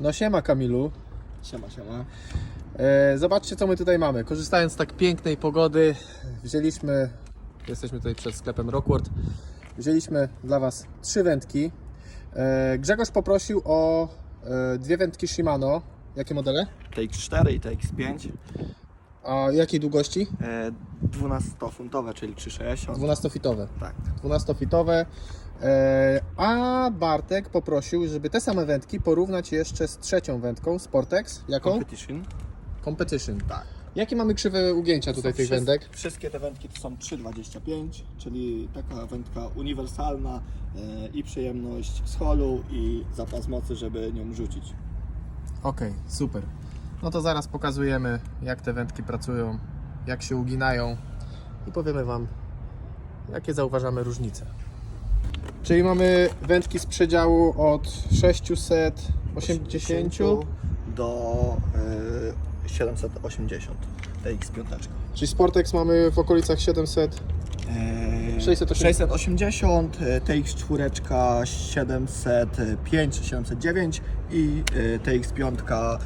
No siema Kamilu. Siema, siema. E, zobaczcie co my tutaj mamy. Korzystając z tak pięknej pogody, wzięliśmy, jesteśmy tutaj przed sklepem Rockwood, wzięliśmy dla Was trzy wędki. E, Grzegorz poprosił o e, dwie wędki Shimano. Jakie modele? TX4 i TX5. A jakiej długości? E, 12-funtowe, czyli 360. 12-fitowe. Tak. 12-fitowe. E, a Bartek poprosił, żeby te same wędki porównać jeszcze z trzecią wędką, Sportex. Jaką? Competition. Competition. Tak. Jakie mamy krzywe ugięcia tutaj tych wszys- wędek? Wszystkie te wędki to są 3,25, czyli taka wędka uniwersalna e, i przyjemność z holu i zapas mocy, żeby nią rzucić. Okej, super. No to zaraz pokazujemy, jak te wędki pracują, jak się uginają i powiemy Wam, jakie zauważamy różnice. Czyli mamy wędki z przedziału od 680 do e, 780 TX5. Czyli Sportex mamy w okolicach 700. Eee, 680. 680, e, TX4 705 czy 709 i e, TX5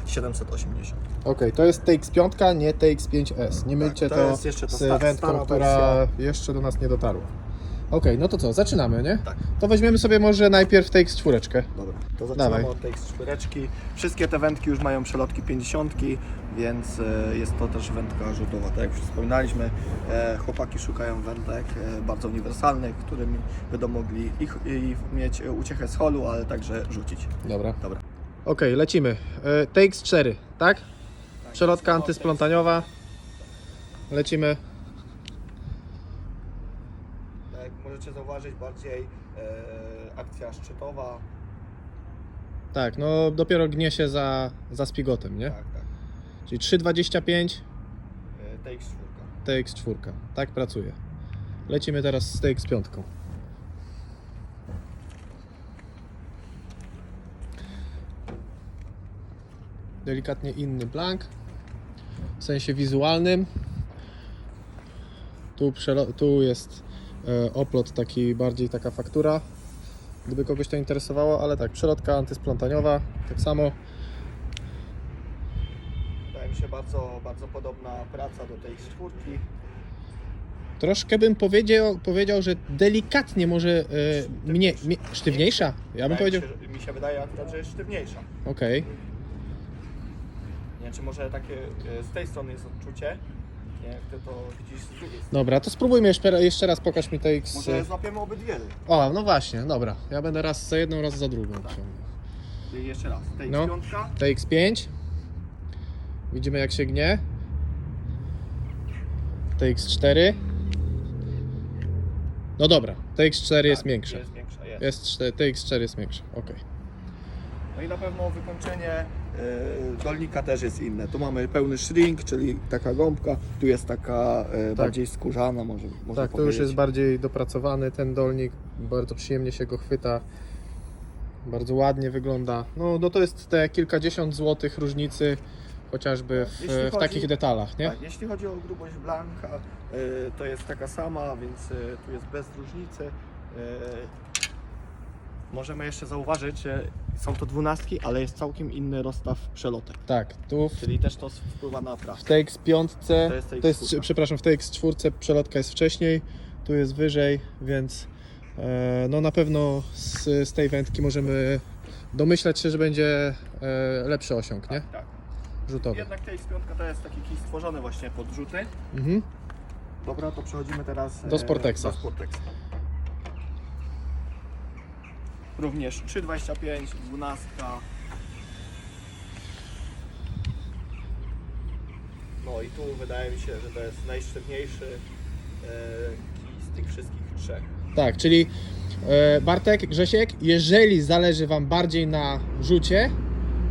780. Okej, to jest TX5, nie TX5S. Nie mylcie to to, jest jeszcze ta z wędką, która jeszcze do nas nie dotarła. Okej, no to co, zaczynamy, nie? Tak. To weźmiemy sobie może najpierw TX4. Dobra, to zaczynamy Dawaj. od TX4. Wszystkie te wędki już mają przelotki 50, więc e, jest to też wędka rzutowa. Tak jak już wspominaliśmy, e, chłopaki szukają wędek e, bardzo uniwersalnych, którymi będą mogli ich, i mieć e, uciechę z holu, ale także rzucić. Dobra. Dobra. Okej, lecimy. E, TX4, tak? Przelotka antysplątaniowa. Lecimy. Jak możecie zauważyć, bardziej e, akcja szczytowa. Tak, no dopiero gnie się za, za spigotem, nie? Tak, tak. Czyli 3,25 E, TX4. TX4. Tak pracuje. Lecimy teraz z TX5. Delikatnie inny blank. W sensie wizualnym. Tu, tu jest oplot taki bardziej taka faktura. Gdyby kogoś to interesowało, ale tak, przelotka antysplątaniowa, tak samo. Wydaje mi się bardzo, bardzo podobna praca do TX4. Troszkę bym powiedział, powiedział że delikatnie może e, mnie, mnie, sztywniejsza. Ja bym powiedział. Mi się, mi się wydaje akurat, że jest sztywniejsza. Okej. Nie wiem, czy może takie e, z tej strony jest odczucie. Nie, ty to widzisz z drugiej strony. Dobra, to spróbujmy jeszcze, jeszcze raz pokaż mi TX. Może złapiemy obydwie. O, no właśnie, dobra. Ja będę raz za jedną, raz za drugą. ciągnął. Czyli jeszcze raz. No. TX5. TX5. Widzimy jak się gnie. TX4. No dobra, TX4 jest Tak, większe. Jest większa, jest. Jest czte- TX4 jest większe. Okej. No i na pewno wykończenie dolnika też jest inne. Tu mamy pełny shrink, czyli taka gąbka. Tu jest taka e, bardziej skórzana, może można Tak, to już jest bardziej dopracowany ten dolnik. Bardzo przyjemnie się go chwyta. Bardzo ładnie wygląda. No, no to jest te kilkadziesiąt złotych różnicy chociażby w, chodzi- takich detalach, nie? Tak, jeśli chodzi o grubość blanka, e, to jest taka sama, więc e, tu jest bez różnicy. E, Możemy jeszcze zauważyć, są to dwunastki, ale jest całkiem inny rozstaw przelotek. Tak, tu w, Czyli też to wpływa na pracę. w TX5, To jest to jest, TX4. przepraszam, w TX4 przelotka jest wcześniej, tu jest wyżej, więc e, no na pewno z, z tej wędki możemy domyślać się, że będzie e, lepszy osiąg, nie? Tak. Rzutowy. Jednak TX5 to jest taki kij stworzony właśnie pod rzuty. Mhm. Dobra, to przechodzimy teraz e, Do Sportexa. Do Sportexa. Również 3,25, 12. No i tu wydaje mi się, że to jest najsztywniejszy e, kij z tych wszystkich trzech. Tak, czyli e, Bartek, Grzesiek, jeżeli zależy Wam bardziej na rzucie,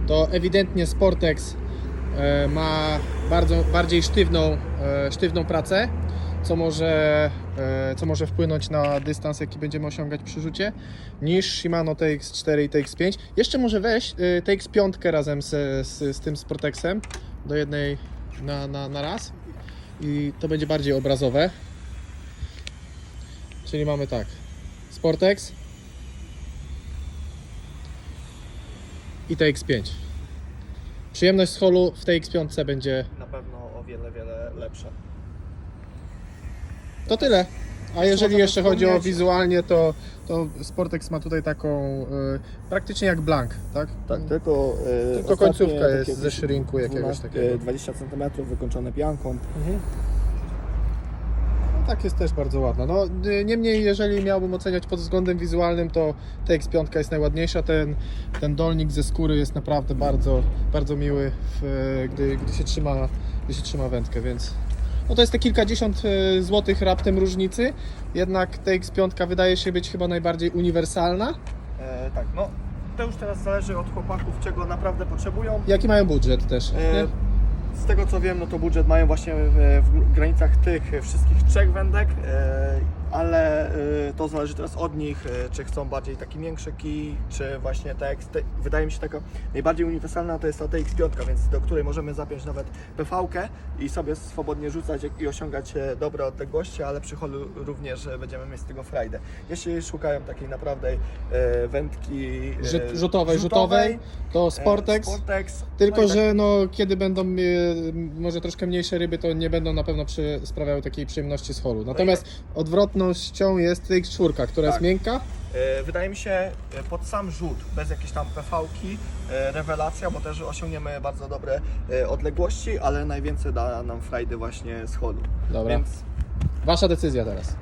to ewidentnie Sportex e, ma bardzo, bardziej sztywną, e, sztywną pracę, co może, e, co może wpłynąć na dystans, jaki będziemy osiągać przy rzucie, niż Shimano TX4 i TX5. Jeszcze może weź e, TX5 razem z, z, z tym Sportexem do jednej na, na, na raz i to będzie bardziej obrazowe. Czyli mamy tak. Sportex i TX5. przyjemność z holu w tej X5 będzie Na pewno o wiele, wiele lepsza. To tyle. A jeżeli jeszcze chodzi o wizualnie, to, to Sportex ma tutaj taką e, praktycznie jak blank, tak? Tak, tylko, e, Tylko ostatnie końcówka jest takie ze szrinku jakiegoś 12, takiego. e, 20 cm wykończone pianką. Mhm. No tak jest też bardzo ładna. No, y, niemniej, jeżeli miałbym oceniać pod względem wizualnym, to TX5 jest najładniejsza. Ten, ten dolnik ze skóry jest naprawdę bardzo, bardzo miły, w, gdy, gdy, się trzyma, gdy się trzyma wędkę, więc no to jest te kilkadziesiąt e, złotych raptem różnicy. Jednak TX5 wydaje się być chyba najbardziej uniwersalna. E, tak, no to już teraz zależy od chłopaków, czego naprawdę potrzebują. Jaki mają budżet też, E, z tego co wiem, no to budżet mają właśnie w, w granicach tych wszystkich trzech wędek, e, ale e, to zależy teraz od nich, e, czy chcą bardziej taki większy kij, czy właśnie tak wydaje mi się taka najbardziej uniwersalna to jest ta TX5, więc do której możemy zapiąć nawet PV-kę i sobie swobodnie rzucać i osiągać e, dobre odległości, ale przy holu również e, będziemy mieć z tego frajdę. Jeśli szukają takiej naprawdę e, wędki e, Rzut- rzutowej, rzutowej, to Sportex. Sportex Tylko, no tak- że no, kiedy będą może troszkę mniejsze ryby, to nie będą na pewno przy, sprawiały takiej przyjemności z holu. Natomiast odwrotnością jest TX4, która jest Tak. miękka. E, Wydaje mi się e, pod sam rzut, bez jakiejś tam PV-ki, e, rewelacja, bo też osiągniemy bardzo dobre odległości, ale najwięcej da nam frajdy właśnie z chodu. Dobra. Więc Wasza decyzja teraz.